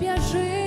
щоб.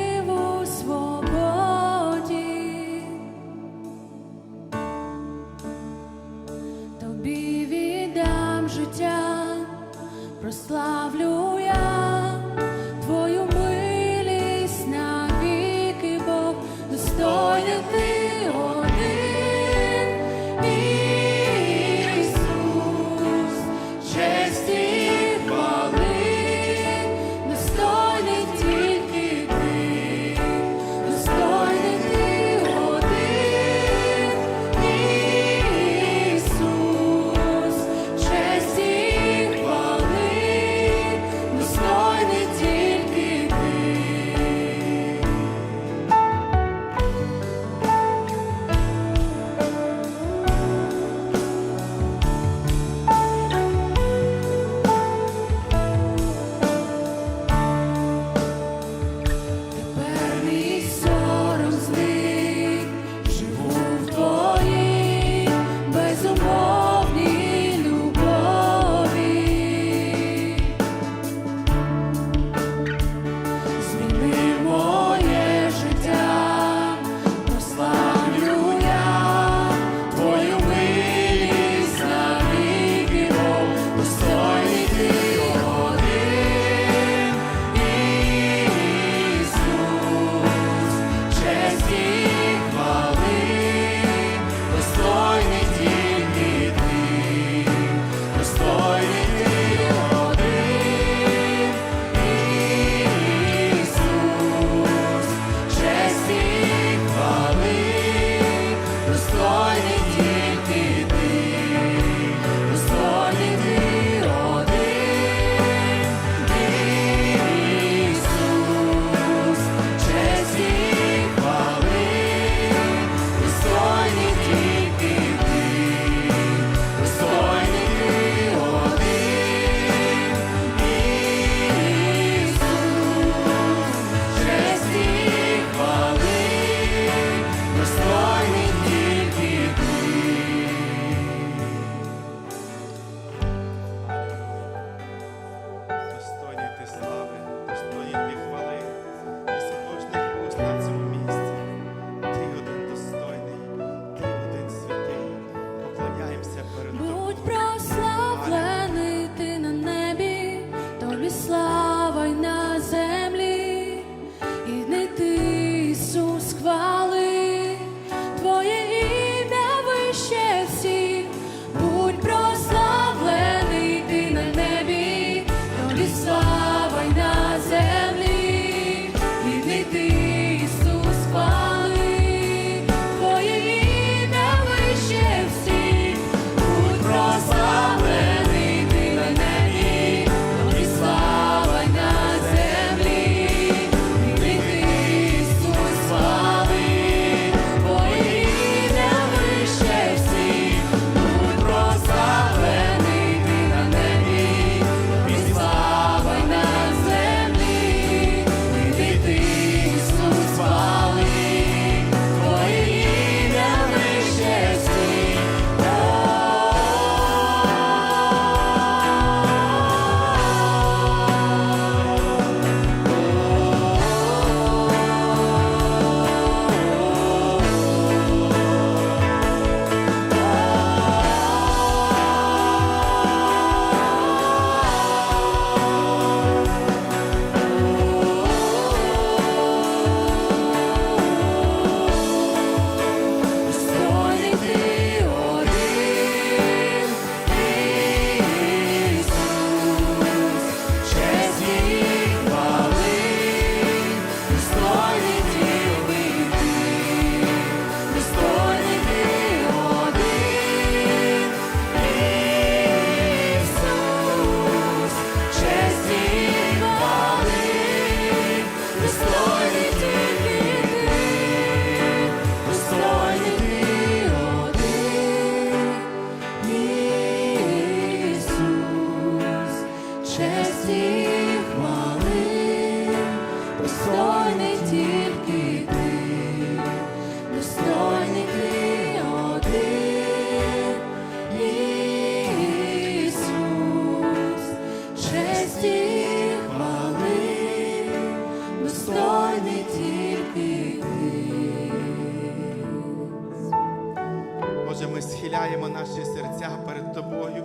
Схиляємо наші серця перед Тобою.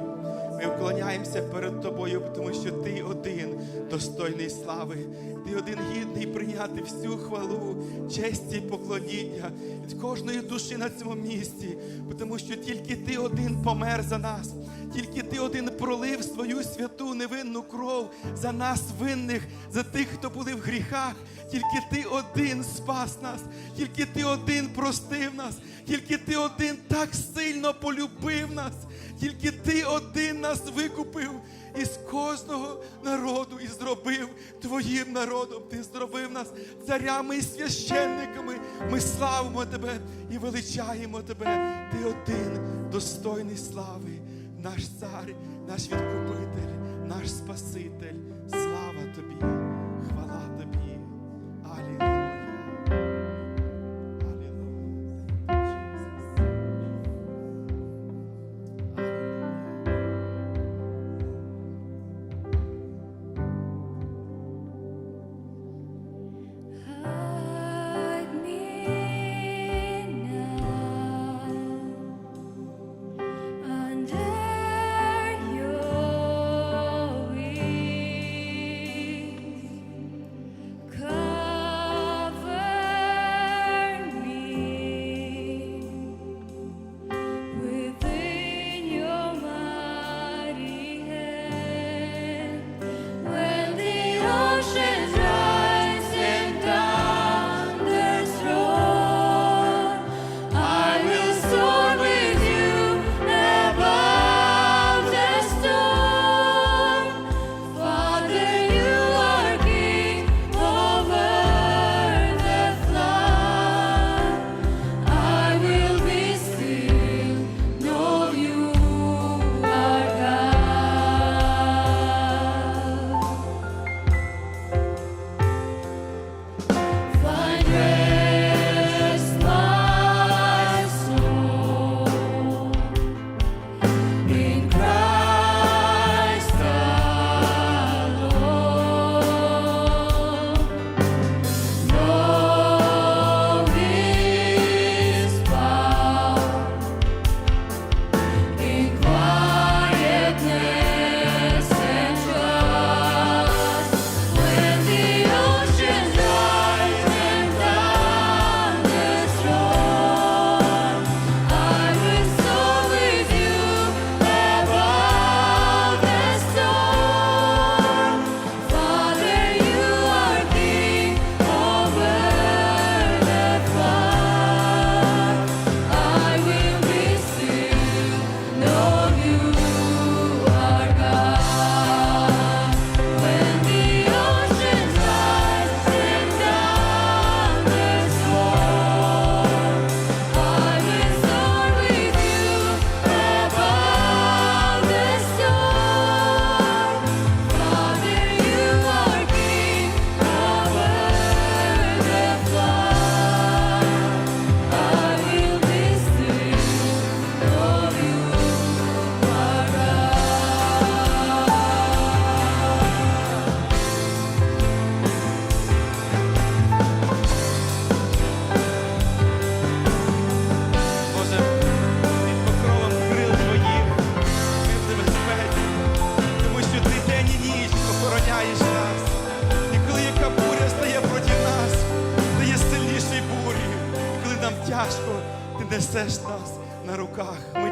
Ми вклоняємося перед Тобою, тому що Ти один достойний слави, Ти один гідний прийняти всю хвалу, честь і поклоніння від кожної душі на цьому місці, тому що тільки Ти один помер за нас, тільки Ти один пролив свою святу невинну кров за нас, винних, за тих, хто були в гріхах. Тільки Ти один спас нас, тільки Ти один простив нас, тільки Ти один так сильно полюбив нас, тільки Ти один нас викупив із кожного народу і зробив Твоїм народом. Ти зробив нас царями і священниками. Ми славимо Тебе і величаємо Тебе. Ти один достойний слави, наш цар, наш відкупитель, наш Спаситель. Слава Тобі,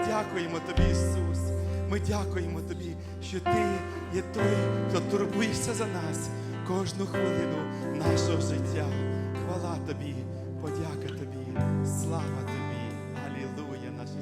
дякуємо Тобі, Ісус. Ми дякуємо Тобі, що Ти є той, хто турбуєшся за нас кожну хвилину нашого життя. Хвала Тобі, подяка Тобі, слава Тобі. Алілуя, наше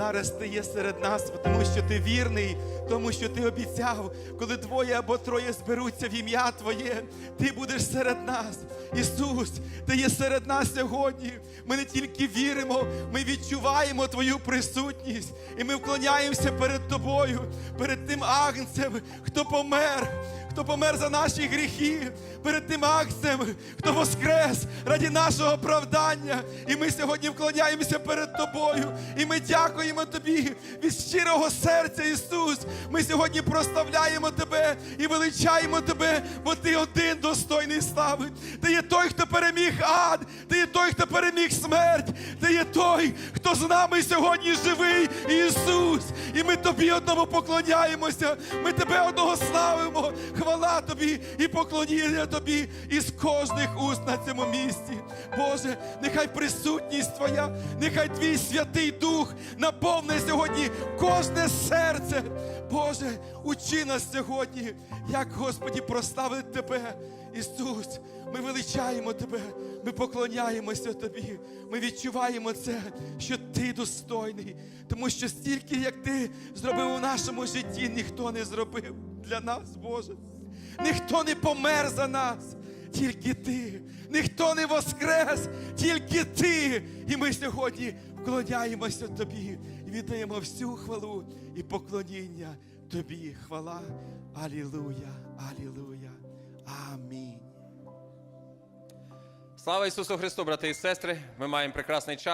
Зараз ти є серед нас, тому що ти вірний, тому що ти обіцяв, коли двоє або троє зберуться в ім'я Твоє, ти будеш серед нас. Ісус, ти є серед нас сьогодні. Ми не тільки віримо, ми відчуваємо Твою присутність, і ми вклоняємося перед Тобою, перед тим агнцем, хто помер, хто помер за наші гріхи, перед тим агнцем, хто воскрес раді нашого оправдання. І ми сьогодні вклоняємося перед Тобою. І ми дякуємо Тобі від щирого серця, Ісус. Ми сьогодні прославляємо Тебе і величаємо Тебе, бо Ти один достойний слави. Ти є той, хто переміг ад, Ти є той, хто переміг смерть, Ти є той, хто з нами сьогодні живий, Ісус. І ми Тобі одному поклоняємося. Ми Тебе одного славимо. Хвала Тобі і поклоніння Тобі із кожних уст на цьому місці. Боже, нехай присутність Твоя, нехай Твій Святий Дух наповне сьогодні кожне серце. Боже, учи нас сьогодні, як Господі прославити Тебе, Ісус. Ми величаємо Тебе, ми поклоняємося Тобі. Ми відчуваємо це, що Ти достойний, тому що стільки, як Ти зробив у нашому житті, ніхто не зробив для нас, Боже. Ніхто не помер за нас, тільки ти. Ніхто не воскрес, тільки ти. І ми сьогодні вклоняємося тобі і віддаємо всю хвалу і поклоніння тобі. Хвала. Алілуя, алілуя. Амінь. Слава Ісусу Христу, брати і сестри! Ми маємо прекрасний час